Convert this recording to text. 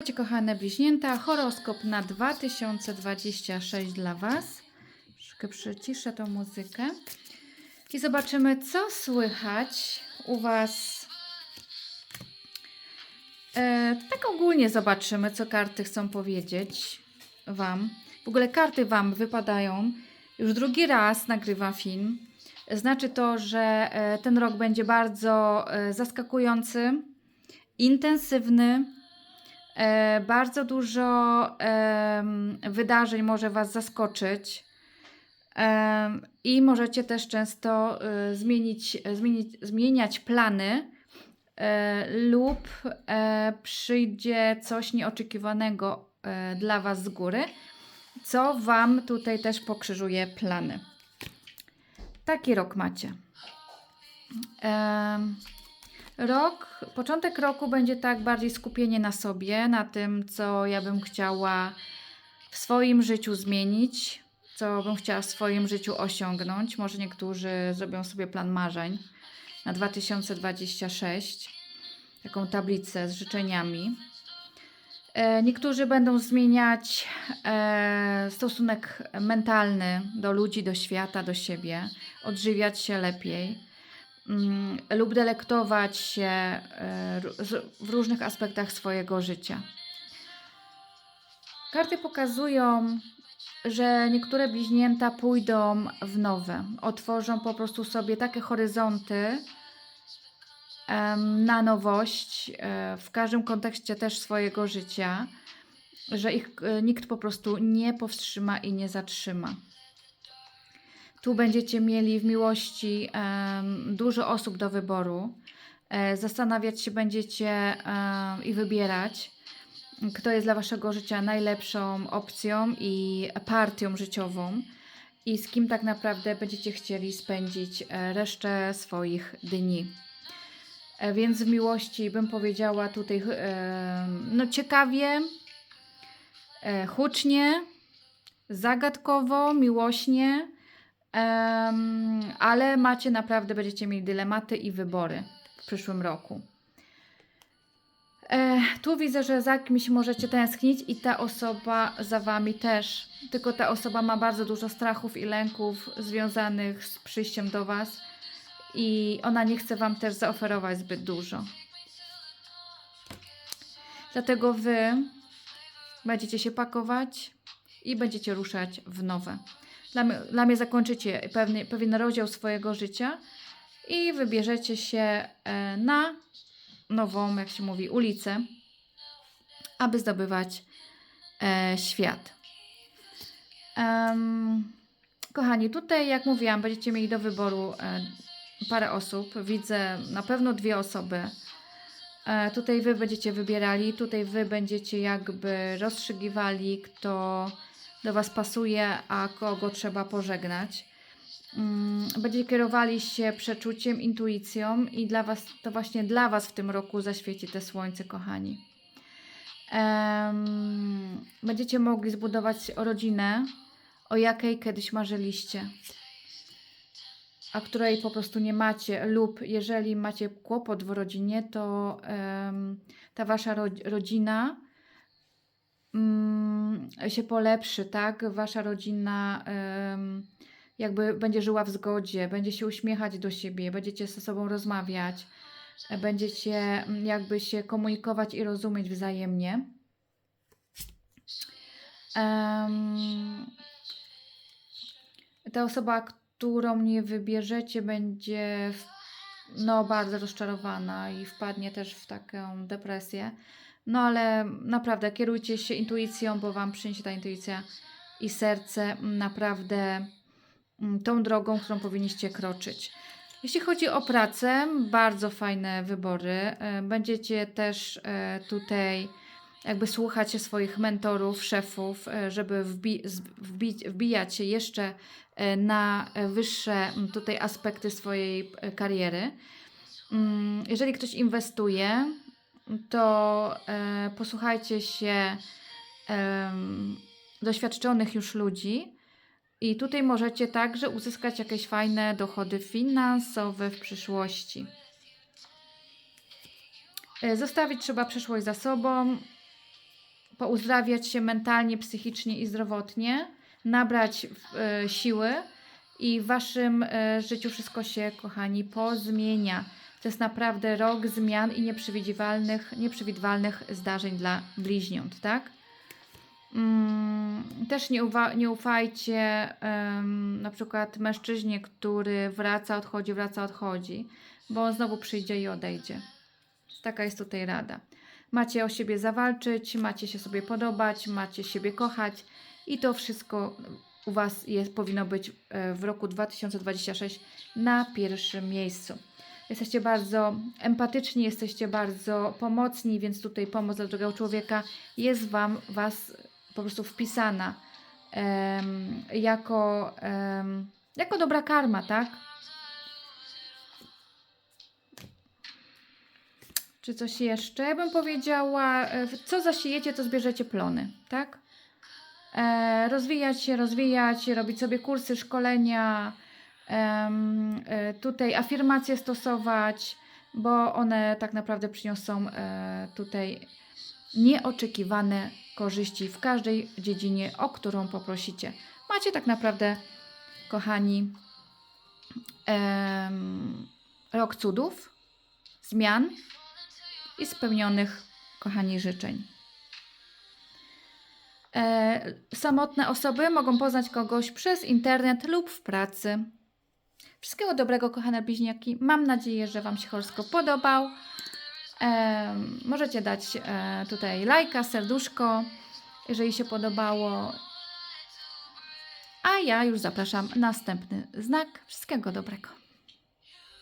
Witajcie, kochane bliźnięta, horoskop na 2026 dla Was. Troszkę przyciszę tą muzykę. I zobaczymy, co słychać u Was. E, tak ogólnie zobaczymy, co karty chcą powiedzieć Wam. W ogóle karty Wam wypadają. Już drugi raz nagrywam film. Znaczy to, że e, ten rok będzie bardzo e, zaskakujący, intensywny. E, bardzo dużo wydarzeń może Was zaskoczyć. I możecie też często e, zmienić, zmienić, zmieniać plany e, lub e, przyjdzie coś nieoczekiwanego dla Was z góry, co Wam tutaj też pokrzyżuje plany. Taki rok macie. Rok, początek roku będzie tak bardziej skupienie na sobie, na tym, co ja bym chciała w swoim życiu zmienić, co bym chciała w swoim życiu osiągnąć. Może niektórzy zrobią sobie plan marzeń na 2026, taką tablicę z życzeniami. E, Niektórzy będą zmieniać e, stosunek mentalny do ludzi, do świata, do siebie, odżywiać się lepiej lub delektować się e, w różnych aspektach swojego życia. Karty pokazują, że niektóre bliźnięta pójdą w nowe, otworzą po prostu sobie takie horyzonty na nowość e, w każdym kontekście też swojego życia, że ich e, nikt po prostu nie powstrzyma i nie zatrzyma. Tu będziecie mieli w miłości em, dużo osób do wyboru. E, zastanawiać się będziecie em, i wybierać, kto jest dla waszego życia najlepszą opcją i partią życiową i z kim tak naprawdę będziecie chcieli spędzić e, resztę swoich dni. E, Więc w miłości bym powiedziała tutaj no ciekawie, e, hucznie, zagadkowo, miłośnie, em, ale macie naprawdę, będziecie mieli dylematy i wybory w przyszłym roku. E, tu widzę, że za kimś możecie tęsknić i ta osoba za wami też. Tylko ta osoba ma bardzo dużo strachów i lęków związanych z przyjściem do was i ona nie chce wam też zaoferować zbyt dużo. Dlatego wy będziecie się pakować i będziecie ruszać w nowe. Dla, dla mnie zakończycie pewny, pewien rozdział swojego życia i wybierzecie się e, na nową, jak się mówi, ulicę, aby zdobywać e, świat. Em, kochani, tutaj, jak mówiłam, będziecie mieli do wyboru e, parę osób. Widzę na pewno dwie osoby. Tutaj wy będziecie wybierali, tutaj wy będziecie jakby rozstrzygiwali, kto do was pasuje, a kogo trzeba pożegnać. Mm, Będziecie kierowali się przeczuciem, intuicją i dla was, to właśnie dla was w tym roku zaświeci te słońce, kochani. Będziecie mogli zbudować rodzinę, o jakiej kiedyś marzyliście, a której po prostu nie macie, lub jeżeli macie kłopot w rodzinie, to ta wasza ro- rodzina się polepszy, tak? Wasza rodzina jakby będzie żyła w zgodzie, będzie się uśmiechać do siebie, będziecie ze sobą rozmawiać, będziecie mm, jakby się komunikować i rozumieć wzajemnie. Em, ta osoba, którą nie wybierzecie, będzie no, bardzo rozczarowana i wpadnie też w taką depresję. No ale naprawdę kierujcie się intuicją, bo Wam przyniesie ta intuicja i serce naprawdę mm, tą drogą, którą powinniście kroczyć. Jeśli chodzi o pracę, bardzo fajne wybory. E, Będziecie też e, tutaj jakby słuchać się swoich mentorów, szefów, e, żeby wbi- wbić, wbijać się jeszcze na wyższe tutaj aspekty swojej kariery. Mm, Jeżeli ktoś inwestuje, to e, posłuchajcie się em, doświadczonych już ludzi i tutaj możecie także uzyskać jakieś fajne dochody finansowe w przyszłości. E, Zostawić trzeba przyszłość za sobą pouzdrawiać się mentalnie, psychicznie i zdrowotnie, nabrać e, siły i w waszym e, życiu wszystko się, kochani, pozmienia. To jest naprawdę rok zmian i nieprzewidywalnych, nieprzewidywalnych zdarzeń dla bliźniąt, tak? Mm, też nie, nie ufajcie em, na przykład mężczyźnie, który wraca, odchodzi, wraca, odchodzi, bo on znowu przyjdzie i odejdzie. Taka jest tutaj rada. Macie o siebie zawalczyć, macie się sobie podobać, macie siebie kochać i to wszystko u Was jest, powinno być e, w roku 2026 na pierwszym miejscu. Jesteście bardzo empatyczni, jesteście bardzo pomocni, więc tutaj pomoc dla drugiego człowieka jest Wam, Was po prostu wpisana jako, jako dobra karma, tak? Czy coś jeszcze? Ja bym powiedziała, e, co zasiejecie, to zbierzecie plony, tak? E, rozwijać się, rozwijać, robić sobie kursy, szkolenia, tutaj afirmacje stosować, bo one tak naprawdę przyniosą e, tutaj nieoczekiwane korzyści w każdej dziedzinie, o którą poprosicie. Macie tak naprawdę, kochani, rok cudów, zmian i spełnionych, kochani, życzeń. E, samotne osoby mogą poznać kogoś przez internet lub w pracy. Wszystkiego dobrego, kochane bliźniaki. Mam nadzieję, że Wam się horoskop podobał. Em, możecie dać e, tutaj lajka, serduszko, jeżeli się podobało. A ja już zapraszam na następny znak. Wszystkiego dobrego.